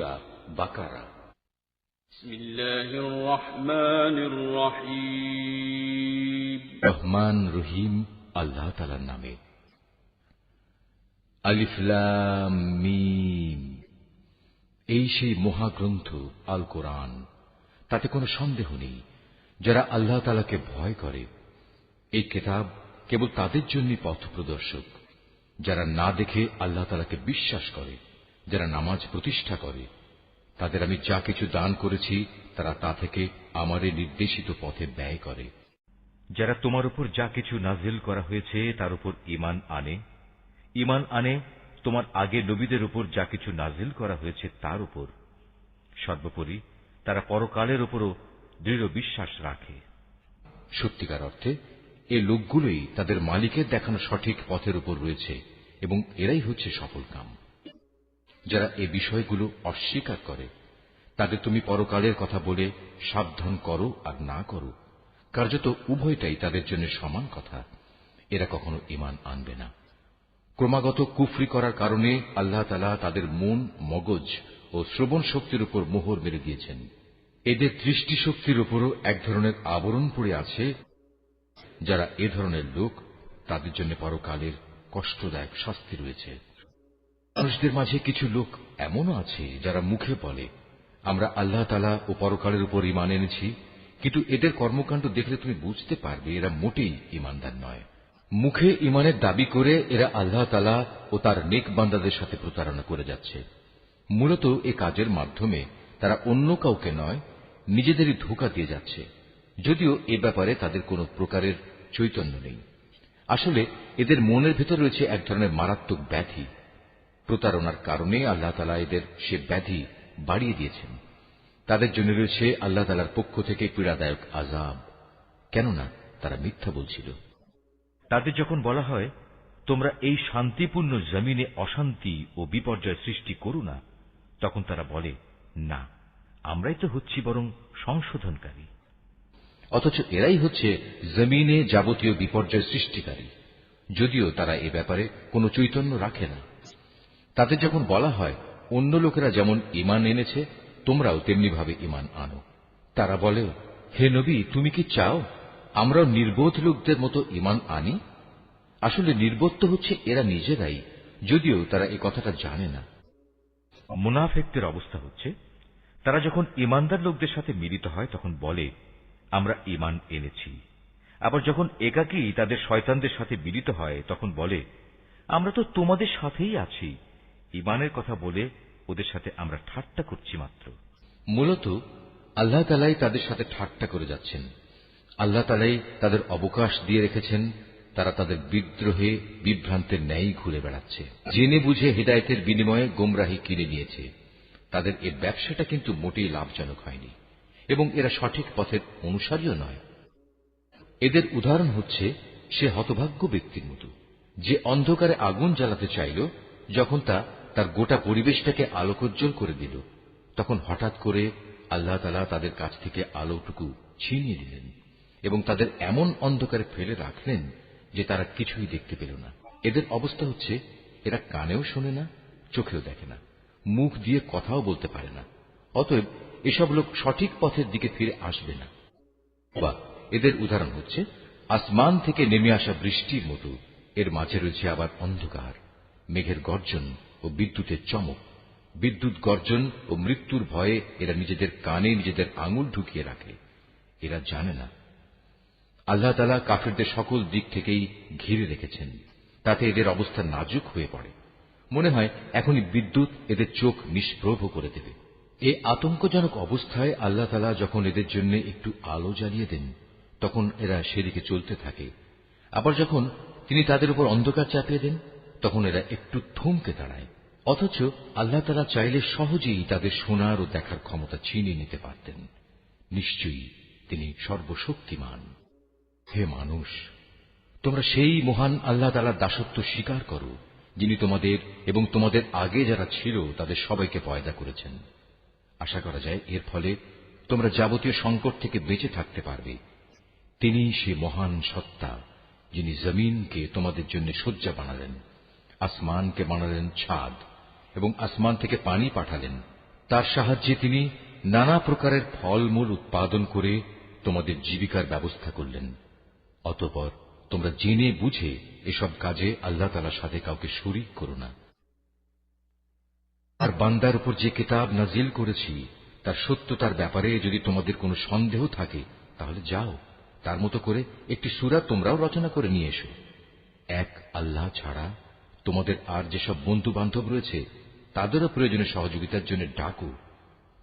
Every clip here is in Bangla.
সুরা বাকারা। রহমান রহিম। আল্লাহ তালার নামে। আলিফলাম এই সেই মহাগ্রন্থ আল কোরআন তাতে কোনো সন্দেহ নেই যারা আল্লাহ তালাকে ভয় করে। এই কেতাব কেবল তাদের জন্যই পথ প্রদর্শক যারা না দেখে আল্লাহ তালাকে বিশ্বাস করে। যারা নামাজ প্রতিষ্ঠা করে তাদের আমি যা কিছু দান করেছি তারা তা থেকে আমারে নির্দেশিত পথে ব্যয় করে। যারা তোমার উপর যা কিছু নাজিল করা হয়েছে তার উপর ইমান আনে। ইমান আনে তোমার আগে নবীদের উপর যা কিছু নাজিল করা হয়েছে তার উপর। সর্বোপরি তারা পরকালের উপরও দৃঢ় বিশ্বাস রাখে। সত্যিকার অর্থে এ লোকগুলোই তাদের মালিকের দেখানো সঠিক পথের উপর রয়েছে এবং এরাই হচ্ছে সফল কাম। যারা এ বিষয়গুলো অস্বীকার করে, তাদের তুমি পরকালের কথা বলে সাবধান করো আর না করো। কার্যত উভয়টাই তাদের জন্য সমান কথা। এরা কখনো ইমান আনবে না। ক্রমাগত কুফরি করার কারণে আল্লাহ তালা তাদের মন, মগজ ও শ্রবণ শক্তির উপর মোহর মেরে দিয়েছেন। এদের দৃষ্টিশক্তির উপরও এক ধরনের আবরণ পড়ে আছে। যারা এ ধরনের লোক, তাদের জন্য পরকালের কষ্টদায়ক শাস্তি রয়েছে। মানুষদের মাঝে কিছু লোক এমনও আছে যারা মুখে বলে, আমরা আল্লাহ তালা ও পরকালের উপর ইমান এনেছি, কিন্তু এদের কর্মকাণ্ড দেখলে তুমি বুঝতে পারবে এরা মোটেই ইমানদার নয়। মুখে ইমানের দাবি করে এরা আল্লাহ তালা ও তার নেক বান্দাদের সাথে প্রতারণা করে যাচ্ছে। মূলত এ কাজের মাধ্যমে তারা অন্য কাউকে নয়, নিজেদেরই ধোকা দিয়ে যাচ্ছে। যদিও এ ব্যাপারে তাদের কোনো প্রকারের চৈতন্য নেই। আসলে এদের মনের ভেতর রয়েছে এক ধরনের মারাত্মক ব্যাধি প্রতারণার কারণে আল্লাহ তালা এদের সে ব্যাধি বাড়িয়ে দিয়েছেন। তাদের জন্য রয়েছে আল্লাহ তালার পক্ষ থেকে পীড়াদায়ক আজাব কেননা তারা মিথ্যা বলছিল। তাদের যখন বলা হয় তোমরা এই শান্তিপূর্ণ জমিনে অশান্তি ও বিপর্যয় সৃষ্টি করো না তখন তারা বলে না আমরাই তো হচ্ছি বরং সংশোধনকারী। অথচ এরাই হচ্ছে জমিনে যাবতীয় বিপর্যয় সৃষ্টিকারী। যদিও তারা এ ব্যাপারে কোনো চৈতন্য রাখে না। তাদের যখন বলা হয়, অন্য লোকেরা যেমন ইমান এনেছে, তোমরাও তেমনিভাবে ইমান আনো। তারা বলে, হে নবী, তুমি কি চাও আমরাও নির্বোধ লোকদের মতো ইমান আনি? আসলে নির্বোধ তো হচ্ছে এরা নিজেরাই, যদিও তারা এ কথাটা জানে না। মুনাফেকদের অবস্থা হচ্ছে, তারা যখন ইমানদার লোকদের সাথে মিলিত হয়, তখন বলে, আমরা ইমান এনেছি। আবার যখন একাকী তাদের শয়তানদের সাথে মিলিত হয়, তখন বলে, আমরা তো তোমাদের সাথেই আছি। ইমানের কথা বলে ওদের সাথে আমরা ঠাট্টা করছি মাত্র। মূলত আল্লাহ তালাই তাদের সাথে ঠাট্টা করে যাচ্ছেন। আল্লাহ তালাই তাদের অবকাশ দিয়ে রেখেছেন, তারা তাদের বিদ্রোহে বিভ্রান্তের ন্যায় ঘুরে বেড়াচ্ছে। জেনে বুঝে হেদায়তের বিনিময়ে গোমরাহি কিনে নিয়েছে। তাদের এ ব্যবসাটা কিন্তু মোটেই লাভজনক হয়নি। এবং এরা সঠিক পথের অনুসারীও নয়। এদের উদাহরণ হচ্ছে, সে হতভাগ্য ব্যক্তির মতো। যে অন্ধকারে আগুন জ্বালাতে চাইল, যখন তা তার গোটা পরিবেশটাকে আলোকোজ্জ্বল করে দিল। তখন হঠাৎ করে আল্লাহ তালা তাদের কাছ থেকে আলোটুকু ছিনিয়ে দিলেন এবং তাদের এমন অন্ধকারে ফেলে রাখলেন যে তারা কিছুই দেখতে পেল না। এদের অবস্থা হচ্ছে, এরা কানেও শোনে না, চোখেও দেখে না, মুখ দিয়ে কথাও বলতে পারে না, অতএব এসব লোক সঠিক পথের দিকে ফিরে আসবে না। বা এদের উদাহরণ হচ্ছে, আসমান থেকে নেমে আসা বৃষ্টির মতো, এর মাঝে রয়েছে আবার অন্ধকার, মেঘের গর্জন। ও বিদ্যুতের চমক। বিদ্যুৎ গর্জন ও মৃত্যুর ভয়ে এরা নিজেদের কানে নিজেদের আঙুল ঢুকিয়ে রাখে। এরা জানে না। আল্লাহ তালা কাফেরদের সকল দিক থেকেই ঘিরে রেখেছেন। তাতে এদের অবস্থা নাজুক হয়ে পড়ে। মনে হয় এখনই বিদ্যুৎ এদের চোখ নিষ্প্রভ করে দেবে। এ আতঙ্কজনক অবস্থায় আল্লাহ তালা যখন এদের জন্য একটু আলো জ্বালিয়ে দেন, তখন এরা সেদিকে চলতে থাকে। আবার যখন তিনি তাদের উপর অন্ধকার চাপিয়ে দেন তখন এরা একটু থমকে দাঁড়ায়। অথচ আল্লাহ তালা চাইলে সহজেই তাদের শোনার ও দেখার ক্ষমতা ছিনিয়ে নিতে পারতেন। নিশ্চয়ই তিনি সর্বশক্তিমান। হে মানুষ, তোমরা সেই মহান আল্লাহ তালার দাসত্ব স্বীকার করো, যিনি তোমাদের এবং তোমাদের আগে যারা ছিল তাদের সবাইকে পয়দা করেছেন। আশা করা যায় এর ফলে তোমরা যাবতীয় সংকট থেকে বেঁচে থাকতে পারবে। তিনি সে মহান সত্তা, যিনি জমিনকে তোমাদের জন্য শয্যা বানালেন। আসমানকে বানালেন ছাদ এবং আসমান থেকে পানি পাঠালেন। তার সাহায্যে তিনি নানা প্রকারের ফলমূল উৎপাদন করে তোমাদের জীবিকার ব্যবস্থা করলেন। অতপর তোমরা জেনে বুঝে এসব কাজে আল্লাহ তালার সাথে কাউকে শরিক করো না। আর বান্দার উপর যে কিতাব নাজিল করেছি, তার সত্যতার ব্যাপারে যদি তোমাদের কোনো সন্দেহ থাকে, তাহলে যাও, তার মতো করে একটি সুরা তোমরাও রচনা করে নিয়ে এসো। এক, আল্লাহ ছাড়া তোমাদের আর যেসব বন্ধু বান্ধব রয়েছে তাদেরও প্রয়োজনে সহযোগিতার জন্য ডাকো।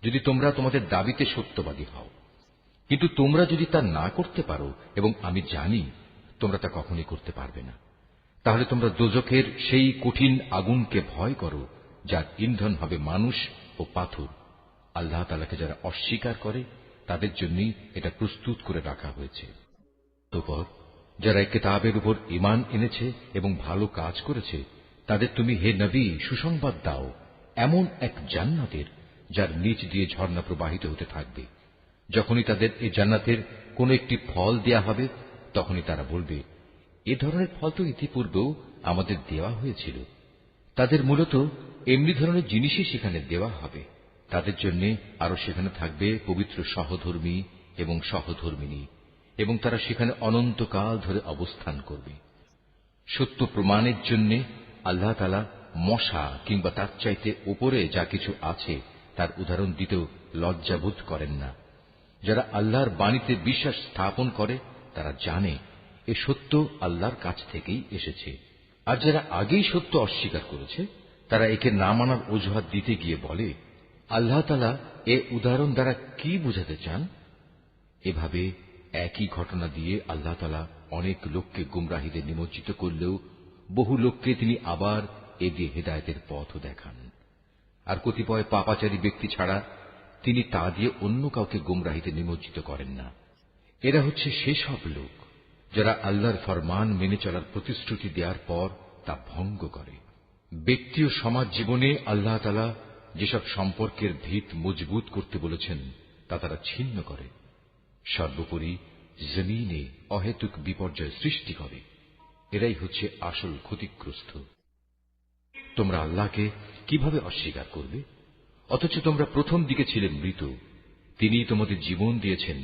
যদি তোমরা তোমাদের দাবিতে সত্যবাদী হও। কিন্তু তোমরা যদি তা না করতে পারো, এবং আমি জানি তোমরা তা কখনই করতে পারবে না, তাহলে তোমরা দোজখের সেই কঠিন আগুনকে ভয় করো, যার ইন্ধন হবে মানুষ ও পাথর। আল্লাহ তালাকে যারা অস্বীকার করে, তাদের জন্যই এটা প্রস্তুত করে রাখা হয়েছে। তোপর যারা কেতাবের উপর ইমান এনেছে এবং ভালো কাজ করেছে, তাদের তুমি হে নবী, সুসংবাদ দাও, এমন এক জান্নাতের যার নিচ দিয়ে ঝর্ণা প্রবাহিত হতে থাকবে। যখনই তাদের এই জান্নাতের কোন একটি ফল দেয়া হবে, তখনই তারা বলবে, এ ধরনের ফল তো ইতিপূর্বেও আমাদের দেওয়া হয়েছিল। তাদের মূলত এমনি ধরনের জিনিসই সেখানে দেওয়া হবে। তাদের জন্য আরও সেখানে থাকবে পবিত্র সহধর্মী এবং সহধর্মিনী। এবং তারা সেখানে অনন্তকাল ধরে অবস্থান করবে। সত্য প্রমাণের জন্য আল্লাহ তালা মশা কিংবা তার চাইতে ওপরে যা কিছু আছে, তার উদাহরণ দিতেও লজ্জাবোধ করেন না। যারা আল্লাহর বাণীতে বিশ্বাস স্থাপন করে, তারা জানে, এ সত্য আল্লাহর কাছ থেকেই এসেছে। আর যারা আগেই সত্য অস্বীকার করেছে, তারা একে না মানার অজুহাত দিতে গিয়ে বলে, আল্লাহ তালা এ উদাহরণ দ্বারা কি বুঝাতে চান? এভাবে একই ঘটনা দিয়ে আল্লাহ তালা অনেক লোককে গুমরাহিতে নিমজ্জিত করলেও বহু লোককে তিনি আবার এ দিয়ে হেদায়তের পথও দেখান। আর কতিপয় পাপাচারী ব্যক্তি ছাড়া তিনি তা দিয়ে অন্য কাউকে গুমরাহিতে নিমজ্জিত করেন না। এরা হচ্ছে সেসব লোক যারা আল্লাহর ফরমান মেনে চলার প্রতিশ্রুতি দেওয়ার পর তা ভঙ্গ করে। ব্যক্তি ও সমাজ জীবনে আল্লাহ তালা যেসব সম্পর্কের ভিত মজবুত করতে বলেছেন, তা তারা ছিন্ন করে। সর্বোপরি জমিনে অহেতুক বিপর্যয় সৃষ্টি করে। এরাই হচ্ছে আসল ক্ষতিগ্রস্ত। তোমরা আল্লাহকে কীভাবে অস্বীকার করবে? অথচ তোমরা প্রথম দিকে ছিলে মৃত। তিনি তোমাদের জীবন দিয়েছেন।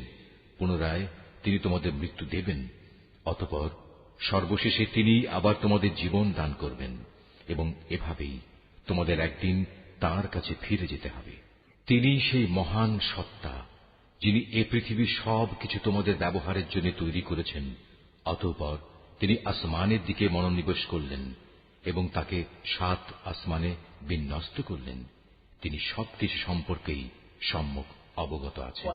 পুনরায় তিনি তোমাদের মৃত্যু দেবেন। অতপর সর্বশেষে তিনি আবার তোমাদের জীবন দান করবেন এবং এভাবেই তোমাদের একদিন তার কাছে ফিরে যেতে হবে। তিনি সেই মহান সত্তা। যিনি এ পৃথিবীর সব কিছু তোমাদের ব্যবহারের জন্য তৈরি করেছেন, অতঃপর তিনি আসমানের দিকে মনোনিবেশ করলেন এবং তাকে সাত আসমানে বিন্যস্ত করলেন। তিনি সবকিছু সম্পর্কেই সম্মুখ অবগত আছেন।